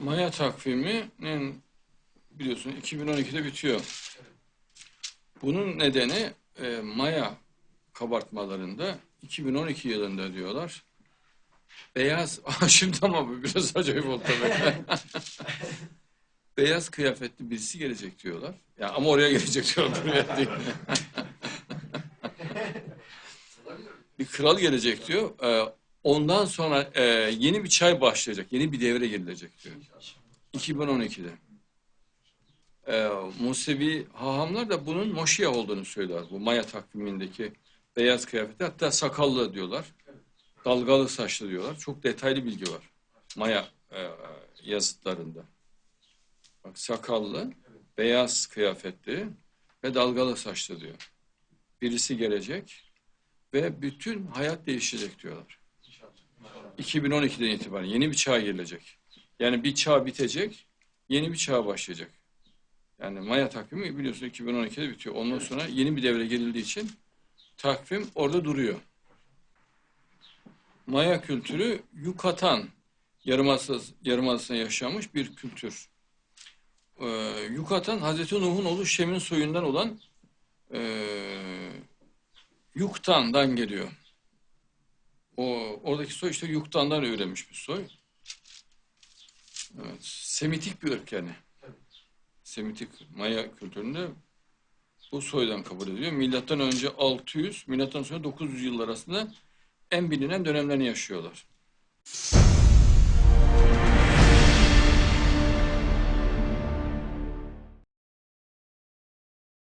Maya takviminin biliyorsun 2012'de bitiyor. Bunun nedeni e, Maya kabartmalarında 2012 yılında diyorlar. Beyaz, şimdi ama bu biraz acayip oldu tabii. Beyaz kıyafetli birisi gelecek diyorlar. Ya ama oraya gelecek diyorlar. buraya değil. bir kral gelecek diyor. Ee, ondan sonra e, yeni bir çay başlayacak. Yeni bir devre girilecek diyor. 2012'de. Ee, Musevi hahamlar da bunun Moşiya olduğunu söylüyorlar. Bu Maya takvimindeki beyaz kıyafeti. Hatta sakallı diyorlar. Dalgalı saçlı diyorlar. Çok detaylı bilgi var. Maya e, yazıtlarında. Bak sakallı, beyaz kıyafetli ve dalgalı saçlı diyor. Birisi gelecek ve bütün hayat değişecek diyorlar. 2012'den itibaren yeni bir çağ girilecek. Yani bir çağ bitecek, yeni bir çağ başlayacak. Yani Maya takvimi biliyorsun 2012'de bitiyor. Ondan sonra yeni bir devre girildiği için takvim orada duruyor. Maya kültürü Yucatan yarımadası, yarımadasında yaşamış bir kültür. Ee, Yucatan Hazreti Nuh'un oğlu Şem'in soyundan olan ee, Yuktan'dan geliyor. O oradaki soy işte Yuktan'dan öğrenmiş bir soy. Evet, Semitik bir ırk yani. Semitik Maya kültüründe bu soydan kabul ediliyor. Milattan önce 600, milattan sonra 900 yıllar arasında en bilinen dönemlerini yaşıyorlar.